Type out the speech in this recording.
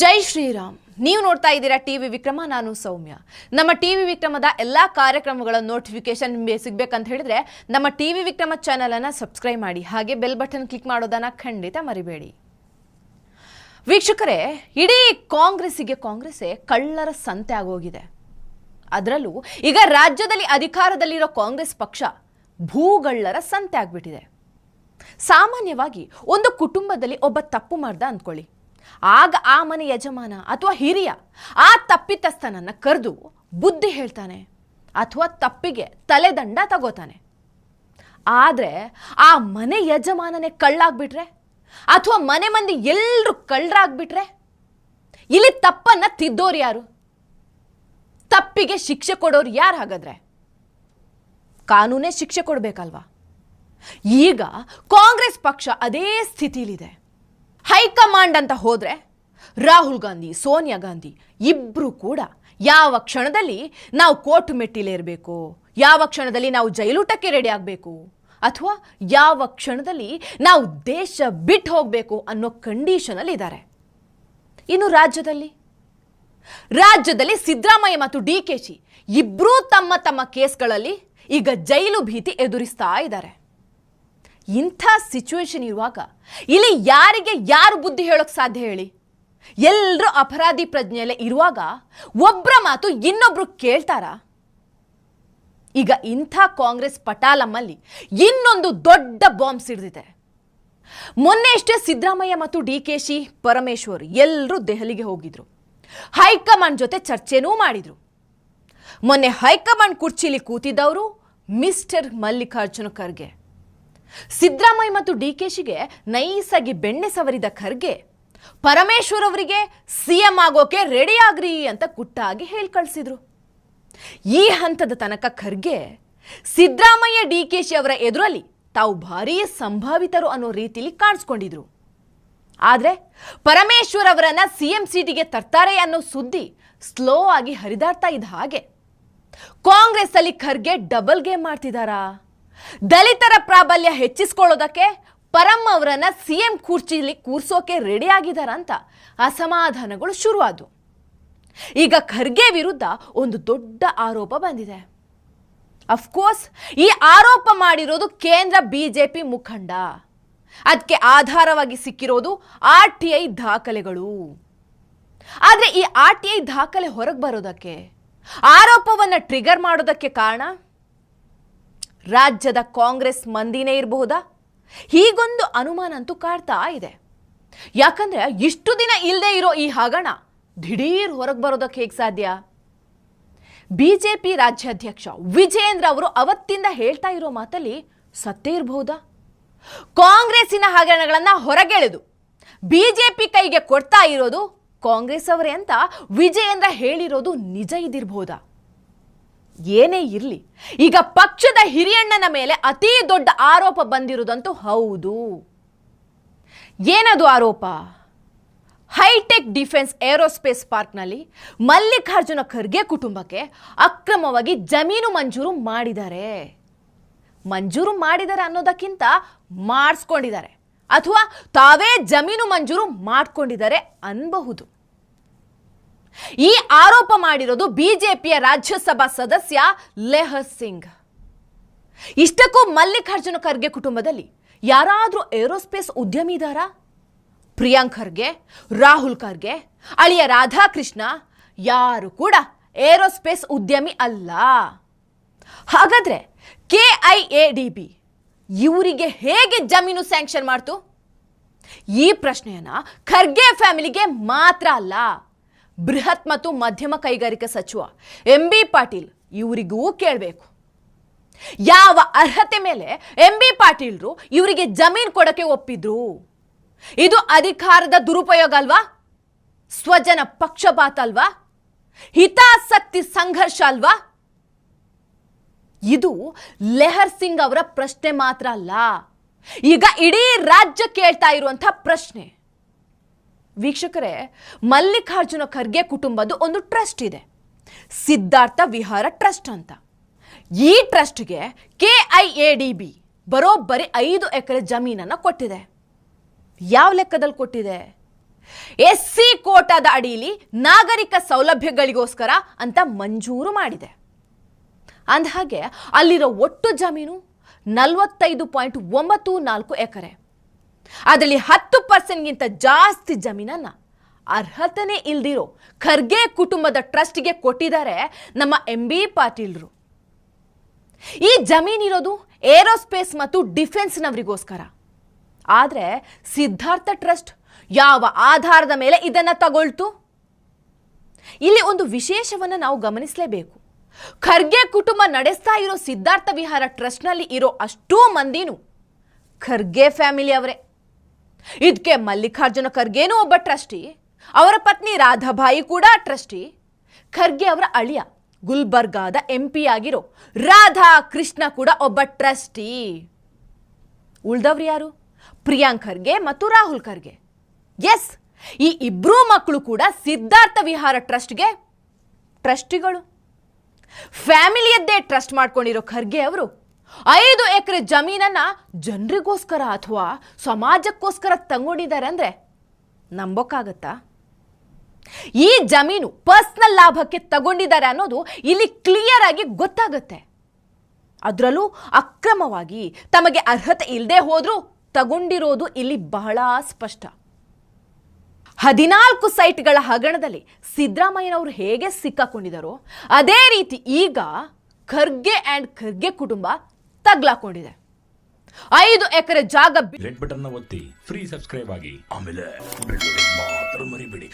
ಜೈ ಶ್ರೀರಾಮ್. ನೀವು ನೋಡ್ತಾ ಇದ್ದೀರಾ ಟಿವಿ ವಿಕ್ರಮ, ನಾನು ಸೌಮ್ಯ. ನಮ್ಮ ಟಿ ವಿ ವಿಕ್ರಮದ ಎಲ್ಲ ಕಾರ್ಯಕ್ರಮಗಳ ನೋಟಿಫಿಕೇಶನ್ ನಿಮಗೆ ಸಿಗಬೇಕಂತ ಹೇಳಿದ್ರೆ ನಮ್ಮ ಟಿ ವಿ ವಿಕ್ರಮ ಚಾನಲನ್ನು ಸಬ್ಸ್ಕ್ರೈಬ್ ಮಾಡಿ. ಹಾಗೆ ಬೆಲ್ ಬಟನ್ ಕ್ಲಿಕ್ ಮಾಡೋದನ್ನ ಖಂಡಿತ ಮರಿಬೇಡಿ. ವೀಕ್ಷಕರೇ, ಇಡೀ ಕಾಂಗ್ರೆಸ್ಸಿಗೆ ಕಾಂಗ್ರೆಸ್ಸೇ ಕಳ್ಳರ ಸಂತೆ ಆಗೋಗಿದೆ. ಅದರಲ್ಲೂ ಈಗ ರಾಜ್ಯದಲ್ಲಿ ಅಧಿಕಾರದಲ್ಲಿರೋ ಕಾಂಗ್ರೆಸ್ ಪಕ್ಷ ಭೂಗಳ್ಳರ ಸಂತೆ ಆಗ್ಬಿಟ್ಟಿದೆ. ಸಾಮಾನ್ಯವಾಗಿ ಒಂದು ಕುಟುಂಬದಲ್ಲಿ ಒಬ್ಬ ತಪ್ಪು ಮಾಡ್ದ ಅಂದ್ಕೊಳ್ಳಿ. ಆಗ ಆ ಮನೆ ಯಜಮಾನ ಅಥವಾ ಹಿರಿಯ, ಆ ತಪ್ಪಿತಸ್ಥನನ್ನ ಕರೆದು ಬುದ್ಧಿ ಹೇಳ್ತಾನೆ ಅಥವಾ ತಪ್ಪಿಗೆ ತಲೆದಂಡ ತಗೋತಾನೆ. ಆದರೆ ಆ ಮನೆ ಯಜಮಾನನೇ ಕಳ್ಳಾಗ್ಬಿಟ್ರೆ ಅಥವಾ ಮನೆ ಮಂದಿ ಎಲ್ಲರೂ ಕಳ್ಳರಾಗ್ಬಿಟ್ರೆ ಇಲ್ಲಿ ತಪ್ಪನ್ನ ತಿದ್ದೋರು ಯಾರು? ತಪ್ಪಿಗೆ ಶಿಕ್ಷೆ ಕೊಡೋರು ಯಾರು ಹಾಗಾದ್ರೆ? ಕಾನೂನೇ ಶಿಕ್ಷೆ ಕೊಡಬೇಕಲ್ವಾ? ಈಗ ಕಾಂಗ್ರೆಸ್ ಪಕ್ಷ ಅದೇ ಸ್ಥಿತಿಲಿದೆ. ಹೈಕಮಾಂಡ್ ಅಂತ ಹೋದರೆ ರಾಹುಲ್ ಗಾಂಧಿ, ಸೋನಿಯಾ ಗಾಂಧಿ ಇಬ್ಬರೂ ಕೂಡ ಯಾವ ಕ್ಷಣದಲ್ಲಿ ನಾವು ಕೋರ್ಟ್ ಮೆಟ್ಟಿಲೇರಬೇಕು ಯಾವ ಕ್ಷಣದಲ್ಲಿ ನಾವು ಜೈಲೂಟಕ್ಕೆ ರೆಡಿ ಆಗಬೇಕು, ಅಥವಾ ಯಾವ ಕ್ಷಣದಲ್ಲಿ ನಾವು ದೇಶ ಬಿಟ್ಟು ಹೋಗಬೇಕು ಅನ್ನೋ ಕಂಡೀಷನಲ್ಲಿ ಇದ್ದಾರೆ. ಇನ್ನು ರಾಜ್ಯದಲ್ಲಿ? ರಾಜ್ಯದಲ್ಲಿ ಸಿದ್ದರಾಮಯ್ಯ ಮತ್ತು ಡಿ ಕೆ ಶಿ ಇಬ್ಬರೂ ತಮ್ಮ ತಮ್ಮ ಕೇಸ್ಗಳಲ್ಲಿ ಈಗ ಜೈಲು ಭೀತಿ ಎದುರಿಸ್ತಾ ಇದ್ದಾರೆ. ಇಂಥ ಸಿಚುವೇಶನ್ ಇರುವಾಗ ಇಲ್ಲಿ ಯಾರಿಗೆ ಯಾರು ಬುದ್ಧಿ ಹೇಳೋಕ್ ಸಾಧ್ಯ ಹೇಳಿ? ಎಲ್ಲರೂ ಅಪರಾಧಿ ಪ್ರಜ್ಞೆಯಲ್ಲೇ ಇರುವಾಗ ಒಬ್ಬರ ಮಾತು ಇನ್ನೊಬ್ರು ಕೇಳ್ತಾರಾ? ಈಗ ಇಂಥ ಕಾಂಗ್ರೆಸ್ ಪಟಾಲಮ್ಮಲ್ಲಿ ಇನ್ನೊಂದು ದೊಡ್ಡ ಬಾಂಬ್ ಸಿಡಿದಿದೆ. ಮೊನ್ನೆ ಅಷ್ಟೇ ಸಿದ್ದರಾಮಯ್ಯ ಮತ್ತು ಡಿ ಕೆ ಶಿ ಪರಮೇಶ್ವರ್ ಎಲ್ಲರೂ ದೆಹಲಿಗೆ ಹೋಗಿದ್ರು. ಹೈಕಮಾಂಡ್ ಜೊತೆ ಚರ್ಚೆನೂ ಮಾಡಿದ್ರು. ಮೊನ್ನೆ ಹೈಕಮಾಂಡ್ ಕುರ್ಚಿಲಿ ಕೂತಿದ್ದವರು ಮಿಸ್ಟರ್ ಮಲ್ಲಿಕಾರ್ಜುನ ಖರ್ಗೆ. ಸಿದ್ದರಾಮಯ್ಯ ಮತ್ತು ಡಿ ಕೆ ಶಿಗೆ ನೈಸಾಗಿ ಬೆಣ್ಣೆ ಸವರಿದ ಖರ್ಗೆ, ಪರಮೇಶ್ವರ್ ಅವರಿಗೆ ಸಿಎಂ ಆಗೋಕೆ ರೆಡಿ ಆಗ್ರಿ ಅಂತ ಕುಟ್ಟಾಗಿ ಹೇಳಿ ಕಳಿಸಿದ್ರು. ಈ ಹಂತದ ತನಕ ಖರ್ಗೆ ಸಿದ್ದರಾಮಯ್ಯ ಡಿ ಕೆ ಶಿ ಅವರ ಎದುರಲ್ಲಿ ತಾವು ಭಾರೀ ಸಂಭಾವಿತರು ಅನ್ನೋ ರೀತಿಲಿ ಕಾಣಿಸ್ಕೊಂಡಿದ್ರು. ಆದ್ರೆ ಪರಮೇಶ್ವರ್ ಅವರನ್ನ ಸಿಎಂ ಸೀಟಿಗೆ ತರ್ತಾರೆ ಅನ್ನೋ ಸುದ್ದಿ ಸ್ಲೋ ಆಗಿ ಹರಿದಾಡ್ತಾ ಇದ್ದ ಹಾಗೆ ಕಾಂಗ್ರೆಸ್ ಅಲ್ಲಿ ಖರ್ಗೆ ಡಬಲ್ ಗೇಮ್ ಮಾಡ್ತಿದಾರಾ ದಲಿತರ ಪ್ರಾಬಲ್ಯ ಹೆಚ್ಚಿಸ್ಕೊಳ್ಳೋದಕ್ಕೆ ಪರಂ ಅವರನ್ನ ಸಿ ಎಂ ಕುರ್ಚಿಲಿ ಕೂರ್ಸೋಕೆ ರೆಡಿ ಆಗಿದಾರ ಅಂತ ಅಸಮಾಧಾನಗಳು ಶುರುವಾದವು ಈಗ ಖರ್ಗೆ ವಿರುದ್ಧ ಒಂದು ದೊಡ್ಡ ಆರೋಪ ಬಂದಿದೆ. ಅಫ್ಕೋರ್ಸ್ ಈ ಆರೋಪ ಮಾಡಿರೋದು ಕೇಂದ್ರ ಬಿಜೆಪಿ ಮುಖಂಡ. ಅದಕ್ಕೆ ಆಧಾರವಾಗಿ ಸಿಕ್ಕಿರೋದು ಆರ್ ಟಿ ಐ ದಾಖಲೆಗಳು. ಆದರೆ ಈ ಆರ್ ಟಿ ಐ ದಾಖಲೆ ಹೊರಗೆ ಬರೋದಕ್ಕೆ, ಆರೋಪವನ್ನು ಟ್ರಿಗರ್ ಮಾಡೋದಕ್ಕೆ ಕಾರಣ ರಾಜ್ಯದ ಕಾಂಗ್ರೆಸ್ ಮಂದಿನೇ ಇರಬಹುದಾ? ಹೀಗೊಂದು ಅನುಮಾನ ಅಂತೂ ಕಾಡ್ತಾ ಇದೆ. ಯಾಕಂದ್ರೆ ಇಷ್ಟು ದಿನ ಇಲ್ಲದೆ ಇರೋ ಈ ಹಗಣ ದಿಢೀರ್ ಹೊರಗೆ ಬರೋದಕ್ಕೆ ಹೇಗೆ ಸಾಧ್ಯ? ಬಿಜೆಪಿ ರಾಜ್ಯಾಧ್ಯಕ್ಷ ವಿಜೇಂದ್ರ ಅವರು ಅವತ್ತಿಂದ ಹೇಳ್ತಾ ಇರೋ ಮಾತಲ್ಲಿ ಸತ್ತೇ ಇರಬಹುದಾ? ಕಾಂಗ್ರೆಸ್ಸಿನ ಹಗರಣಗಳನ್ನು ಹೊರಗೆಳೆದು ಬಿಜೆಪಿ ಕೈಗೆ ಕೊಡ್ತಾ ಇರೋದು ಕಾಂಗ್ರೆಸ್ ಅವರೇ ಅಂತ ವಿಜಯೇಂದ್ರ ಹೇಳಿರೋದು ನಿಜ ಇದಿರಬಹುದಾ ಏನೇ ಇರಲಿ. ಈಗ ಪಕ್ಷದ ಹಿರಿಯಣ್ಣನ ಮೇಲೆ ಅತಿ ದೊಡ್ಡ ಆರೋಪ ಬಂದಿರುವುದಂತೂ ಹೌದು. ಏನದು ಆರೋಪ? ಹೈಟೆಕ್ ಡಿಫೆನ್ಸ್ ಏರೋಸ್ಪೇಸ್ ಪಾರ್ಕ್ನಲ್ಲಿ ಮಲ್ಲಿಕಾರ್ಜುನ ಖರ್ಗೆ ಕುಟುಂಬಕ್ಕೆ ಅಕ್ರಮವಾಗಿ ಜಮೀನು ಮಂಜೂರು ಮಾಡಿದ್ದಾರೆ. ಮಂಜೂರು ಮಾಡಿದ್ದಾರೆ ಅನ್ನೋದಕ್ಕಿಂತ ಮಾಡಿಸ್ಕೊಂಡಿದ್ದಾರೆ. ಅಥವಾ ತಾವೇ ಜಮೀನು ಮಂಜೂರು ಮಾಡ್ಕೊಂಡಿದ್ದಾರೆ ಅನ್ಬಹುದು ಈ ಆರೋಪ ಮಾಡಿರೋದು ಬಿಜೆಪಿಯ ರಾಜ್ಯಸಭಾ ಸದಸ್ಯ ಲೆಹರ್ ಸಿಂಗ್. ಇಷ್ಟಕ್ಕೂ ಮಲ್ಲಿಕಾರ್ಜುನ ಖರ್ಗೆ ಕುಟುಂಬದಲ್ಲಿ ಯಾರಾದರೂ ಏರೋಸ್ಪೇಸ್ ಉದ್ಯಮಿ ಇದ್ದಾರಾ? ಪ್ರಿಯಾಂಕ್ ಖರ್ಗೆ, ರಾಹುಲ್ ಖರ್ಗೆ, ಅಳಿಯ ರಾಧಾಕೃಷ್ಣ, ಯಾರು ಕೂಡ ಏರೋಸ್ಪೇಸ್ ಉದ್ಯಮಿ ಅಲ್ಲ. ಹಾಗಾದ್ರೆ K I A D B ಇವರಿಗೆ ಹೇಗೆ ಜಮೀನು ಸ್ಯಾಂಕ್ಷನ್ ಮಾಡ್ತು? ಈ ಪ್ರಶ್ನೆಯನ್ನ ಖರ್ಗೆ ಫ್ಯಾಮಿಲಿಗೆ ಮಾತ್ರ ಅಲ್ಲ ಬೃಹತ್ ಮತ್ತು ಮಧ್ಯಮ ಕೈಗಾರಿಕಾ ಸಚಿವ ಎಂ ಬಿ ಪಾಟೀಲ್ ಇವರಿಗೂ ಕೇಳಬೇಕು. ಯಾವ ಅರ್ಹತೆ ಮೇಲೆ ಎಂ ಬಿ ಪಾಟೀಲ್ರು ಇವರಿಗೆ ಜಮೀನು ಕೊಡಕ್ಕೆ ಒಪ್ಪಿದ್ರು? ಇದು ಅಧಿಕಾರದ ದುರುಪಯೋಗ ಅಲ್ವಾ? ಸ್ವಜನ ಪಕ್ಷಪಾತ ಅಲ್ವಾ? ಹಿತಾಸಕ್ತಿ ಸಂಘರ್ಷ ಅಲ್ವಾ? ಇದು ಲೆಹರ್ ಸಿಂಗ್ ಅವರ ಪ್ರಶ್ನೆ ಮಾತ್ರ ಅಲ್ಲ. ಈಗ ಇಡೀ ರಾಜ್ಯ ಕೇಳ್ತಾ ಇರುವಂತಹ ಪ್ರಶ್ನೆ. ವೀಕ್ಷಕರೇ, ಮಲ್ಲಿಕಾರ್ಜುನ ಖರ್ಗೆ ಕುಟುಂಬದ ಒಂದು ಟ್ರಸ್ಟ್ ಇದೆ. ಸಿದ್ಧಾರ್ಥ ವಿಹಾರ ಟ್ರಸ್ಟ್ ಅಂತ. ಈ ಟ್ರಸ್ಟ್ಗೆ K I A D B ಬರೋಬ್ಬರಿ ಐದು ಎಕರೆ ಜಮೀನನ್ನು ಕೊಟ್ಟಿದೆ. ಯಾವ ಲೆಕ್ಕದಲ್ಲಿ ಕೊಟ್ಟಿದೆ? ಎಸ್ ಸಿ ಕೋಟಾದ ಅಡಿಯಲ್ಲಿ ನಾಗರಿಕ ಸೌಲಭ್ಯಗಳಿಗೋಸ್ಕರ ಅಂತ ಮಂಜೂರು ಮಾಡಿದೆ. ಅಂದಹಾಗೆ ಅಲ್ಲಿರೋ ಒಟ್ಟು ಜಮೀನು ನಲವತ್ತೈದು ಪಾಯಿಂಟ್ ಒಂಬತ್ತು ನಾಲ್ಕು ಎಕರೆ. ಅದರಲ್ಲಿ ಹತ್ತು ಪರ್ಸೆಂಟ್ಗಿಂತ ಜಾಸ್ತಿ ಜಮೀನನ್ನ ಅರ್ಹತೆನೇ ಇಲ್ದಿರೋ ಖರ್ಗೆ ಕುಟುಂಬದ ಟ್ರಸ್ಟ್ಗೆ ಕೊಟ್ಟಿದ್ದಾರೆ ನಮ್ಮ ಎಂ ಬಿ ಪಾಟೀಲ್ರು. ಈ ಜಮೀನಿರೋದು ಏರೋಸ್ಪೇಸ್ ಮತ್ತು ಡಿಫೆನ್ಸ್ನವರಿಗೋಸ್ಕರ. ಆದರೆ ಸಿದ್ಧಾರ್ಥ ಟ್ರಸ್ಟ್ ಯಾವ ಆಧಾರದ ಮೇಲೆ ಇದನ್ನ ತಗೊಳ್ತು? ಇಲ್ಲಿ ಒಂದು ವಿಶೇಷವನ್ನು ನಾವು ಗಮನಿಸಲೇಬೇಕು. ಖರ್ಗೆ ಕುಟುಂಬ ನಡೆಸ್ತಾ ಇರೋ ಸಿದ್ಧಾರ್ಥ ವಿಹಾರ ಟ್ರಸ್ಟ್ನಲ್ಲಿ ಇರೋ ಅಷ್ಟೂ ಮಂದಿನೂ ಖರ್ಗೆ ಫ್ಯಾಮಿಲಿ ಅವರೇ ಇದಕ್ಕೆ ಮಲ್ಲಿಕಾರ್ಜುನ ಖರ್ಗೆನೂ ಒಬ್ಬ ಟ್ರಸ್ಟಿ, ಅವರ ಪತ್ನಿ ರಾಧಾಬಾಯಿ ಕೂಡ ಟ್ರಸ್ಟಿ. ಖರ್ಗೆ ಅವರ ಅಳಿಯ, ಗುಲ್ಬರ್ಗಾದ ಎಂ ಪಿ ಆಗಿರೋ ರಾಧಾ ಕೃಷ್ಣ ಕೂಡ ಒಬ್ಬ ಟ್ರಸ್ಟಿ. ಉಳ್ದವ್ರು ಯಾರು? ಪ್ರಿಯಾಂಕ್ ಖರ್ಗೆ ಮತ್ತು ರಾಹುಲ್ ಖರ್ಗೆ. ಎಸ್, ಈ ಇಬ್ಬರೂ ಮಕ್ಕಳು ಕೂಡ ಸಿದ್ಧಾರ್ಥ ವಿಹಾರ ಟ್ರಸ್ಟ್ಗೆ ಟ್ರಸ್ಟಿಗಳು. ಫ್ಯಾಮಿಲಿಯದ್ದೇ ಟ್ರಸ್ಟ್ ಮಾಡ್ಕೊಂಡಿರೋ ಖರ್ಗೆ ಅವರು ಐದು ಎಕರೆ ಜಮೀನನ್ನ ಜನರಿಗೋಸ್ಕರ ಅಥವಾ ಸಮಾಜಕ್ಕೋಸ್ಕರ ತಗೊಂಡಿದ್ದಾರೆ ಅಂದ್ರೆ ನಂಬೋಕ್ಕಾಗತ್ತಾ? ಈ ಜಮೀನು ಪರ್ಸ್ನಲ್ ಲಾಭಕ್ಕೆ ತಗೊಂಡಿದ್ದಾರೆ ಅನ್ನೋದು ಇಲ್ಲಿ ಕ್ಲಿಯರ್ ಆಗಿ ಗೊತ್ತಾಗುತ್ತೆ. ಅದರಲ್ಲೂ ಅಕ್ರಮವಾಗಿ ತಮಗೆ ಅರ್ಹತೆ ಇಲ್ಲದೆ ಹೋದರೂ ತಗೊಂಡಿರೋದು ಇಲ್ಲಿ ಬಹಳ ಸ್ಪಷ್ಟ. ಹದಿನಾಲ್ಕು ಸೈಟ್ಗಳ ಹಗರಣದಲ್ಲಿ ಸಿದ್ದರಾಮಯ್ಯನವರು ಹೇಗೆ ಸಿಕ್ಕಾಕೊಂಡಿದ್ದಾರೋ, ಅದೇ ರೀತಿ ಈಗ ಖರ್ಗೆ ಆ್ಯಂಡ್ ಖರ್ಗೆ ಕುಟುಂಬ ತಗ್ಲಾಕೊಂಡಿದೆ. ಐದು ಎಕರೆ ಜಾಗ ರೆಡ್ ಬಟನ್ ಒತ್ತಿ ಫ್ರೀ ಸಬ್ಸ್ಕ್ರೈಬ್ ಆಗಿ. ಆಮೇಲೆ ಮಾತ್ರ ಮರಿಬೇಡಿ.